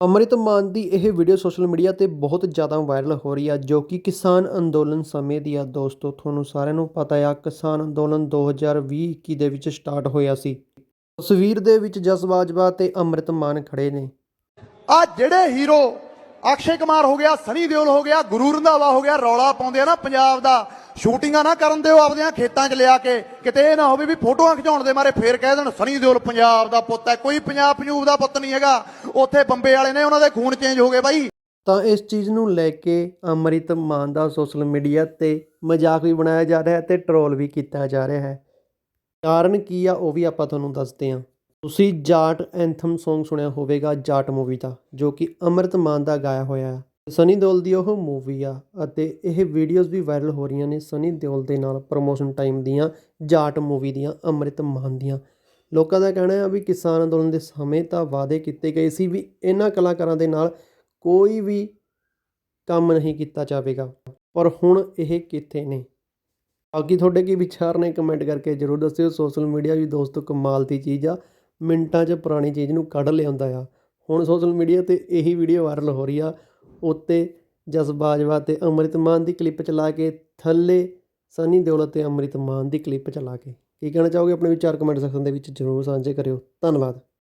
ਅੰਮ੍ਰਿਤ ਮਾਨ ਦੀ ਇਹ video social media ਤੇ ਬਹੁਤ ਜ਼ਿਆਦਾ ਵਾਇਰਲ ਹੋ ਰਹੀ ਆ, ਜੋ ਕਿ ਕਿਸਾਨ ਅੰਦੋਲਨ ਸਮੇਂ ਦੀ ਆ ਦੋਸਤੋ, ਤੁਹਾਨੂੰ ਸਾਰਿਆਂ ਨੂੰ ਪਤਾ ਆ, ਕਿਸਾਨ ਅੰਦੋਲਨ 2020-21 ਦੇ ਵਿੱਚ ਸਟਾਰਟ ਹੋਇਆ ਸੀ। ਤਸਵੀਰ ਦੇ ਵਿੱਚ ਜਸ ਬਾਜਵਾ ਤੇ ਅੰਮ੍ਰਿਤ ਮਾਨ ਖੜੇ ਨੇ। ਆ ਜਿਹੜੇ ਹੀਰੋ ਅਕਸ਼ੇ ਕੁਮਾਰ ਹੋ ਗਿਆ, ਸਨੀ ਦਿਓਲ ਹੋ ਗਿਆ, ਗੁਰੂ ਰੰਧਾਵਾ ਹੋ ਗਿਆ, ਰੌਲਾ ਪਾਉਂਦੇ ਆ ਨਾ ਪੰਜਾਬ ਦਾ, ਸ਼ੂਟਿੰਗਾਂ ਨਾ ਕਰਨ ਦਿਓ ਆਪਦੀਆਂ ਖੇਤਾਂ 'ਚ ਲਿਆ ਕੇ, ਕਿਤੇ ਇਹ ਨਾ ਹੋਵੇ ਵੀ ਫੋਟੋਆਂ ਖਿਚਾਉਣ ਦੇ ਮਾਰੇ ਫੇਰ ਕਹਿ ਦੇਣ, ਸਨੀ ਦਿਓਲ ਪੰਜਾਬ ਦਾ ਪੁੱਤ ਹੈ, ਕੋਈ ਪੰਜਾਬ ਪੰਜੂਬ ਦਾ ਪੁੱਤ ਨਹੀਂ ਹੈਗਾ। ਉੱਥੇ ਬੰਬੇ ਵਾਲੇ ਨੇ ਉਹਨਾਂ ਦੇ ਖੂਨ ਚੇਂਜ ਹੋ ਗਏ ਬਾਈ। ਤਾਂ ਇਸ ਚੀਜ਼ ਨੂੰ ਲੈ ਕੇ ਅੰਮ੍ਰਿਤ ਮਾਨ ਦਾ ਸੋਸ਼ਲ ਮੀਡੀਆ ਤੇ ਮਜ਼ਾਕ ਵੀ ਬਣਾਇਆ ਜਾ ਰਿਹਾ ਹੈ ਤੇ ਟਰੋਲ ਵੀ ਕੀਤਾ ਜਾ ਰਿਹਾ ਹੈ। ਕਾਰਨ ਕੀ ਆ ਉਹ ਵੀ ਆਪਾਂ ਤੁਹਾਨੂੰ ਦੱਸਦੇ ਹਾਂ। ਤੁਸੀਂ ਜਾਟ ਐਂਥਮ Song ਸੁਣਿਆ ਹੋਵੇਗਾ, ਜਾਟ ਮੂਵੀ ਦਾ, ਜੋ ਕਿ ਅੰਮ੍ਰਿਤ ਮਾਨ ਦਾ ਗਾਇਆ ਹੋਇਆ ਹੈ। ਸਨੀ ਦਿਓਲ ਦੀ ਉਹ ਮੂਵੀ ਆ ਅਤੇ ਇਹ ਵੀਡੀਓਜ਼ ਵੀ ਵਾਇਰਲ ਹੋ ਰਹੀਆਂ ਨੇ ਸਨੀ ਦਿਓਲ ਦੇ ਨਾਲ ਪ੍ਰੋਮੋਸ਼ਨ ਟਾਈਮ ਦੀਆਂ, ਜਾਟ ਮੂਵੀ ਦੀਆਂ, ਅੰਮ੍ਰਿਤ ਮਾਨ ਦੀਆਂ। ਲੋਕਾਂ ਦਾ ਕਹਿਣਾ ਹੈ ਵੀ ਕਿਸਾਨ ਅੰਦੋਲਨ ਦੇ ਸਮੇਂ ਤਾਂ ਵਾਅਦੇ ਕੀਤੇ ਗਏ ਸੀ ਵੀ ਇਹਨਾਂ ਕਲਾਕਾਰਾਂ ਦੇ ਨਾਲ ਕੋਈ ਵੀ ਕੰਮ ਨਹੀਂ ਕੀਤਾ ਜਾਵੇਗਾ, ਪਰ ਹੁਣ ਇਹ ਕਿੱਥੇ ਨੇ? ਬਾਕੀ ਤੁਹਾਡੇ ਕੀ ਵਿਚਾਰ ਨੇ ਕਮੈਂਟ ਕਰਕੇ ਜਰੂਰ ਦੱਸਿਓ। ਸੋਸ਼ਲ ਮੀਡੀਆ ਵੀ ਦੋਸਤੋ ਕਮਾਲ ਦੀ ਚੀਜ਼ ਆ, ਮਿੰਟਾਂ 'ਚ ਪੁਰਾਣੀ ਚੀਜ਼ ਨੂੰ ਕੱਢ ਲਿਆਉਂਦਾ ਆ। ਹੁਣ ਸੋਸ਼ਲ ਮੀਡੀਆ ਤੇ ਇਹੀ ਵੀਡੀਓ ਵਾਇਰਲ ਹੋ ਰਹੀ ਆ, ਉੱਤੇ ਜਸ ਬਾਜਵਾ ਤੇ ਅੰਮ੍ਰਿਤ ਮਾਨ ਦੀ ਕਲਿੱਪ ਚਲਾ ਕੇ, ਥੱਲੇ ਸਨੀ ਦਿਓਲ ਤੇ ਅੰਮ੍ਰਿਤ ਮਾਨ ਦੀ ਕਲਿੱਪ ਚਲਾ ਕੇ। ਕੀ ਕਹਿਣਾ ਚਾਹੋਗੇ ਆਪਣੇ ਵਿਚਾਰ ਕਮੈਂਟ ਸੈਕਸ਼ਨ ਦੇ ਵਿੱਚ ਜਰੂਰ ਸਾਂਝੇ ਕਰਿਓ ਧੰਨਵਾਦ।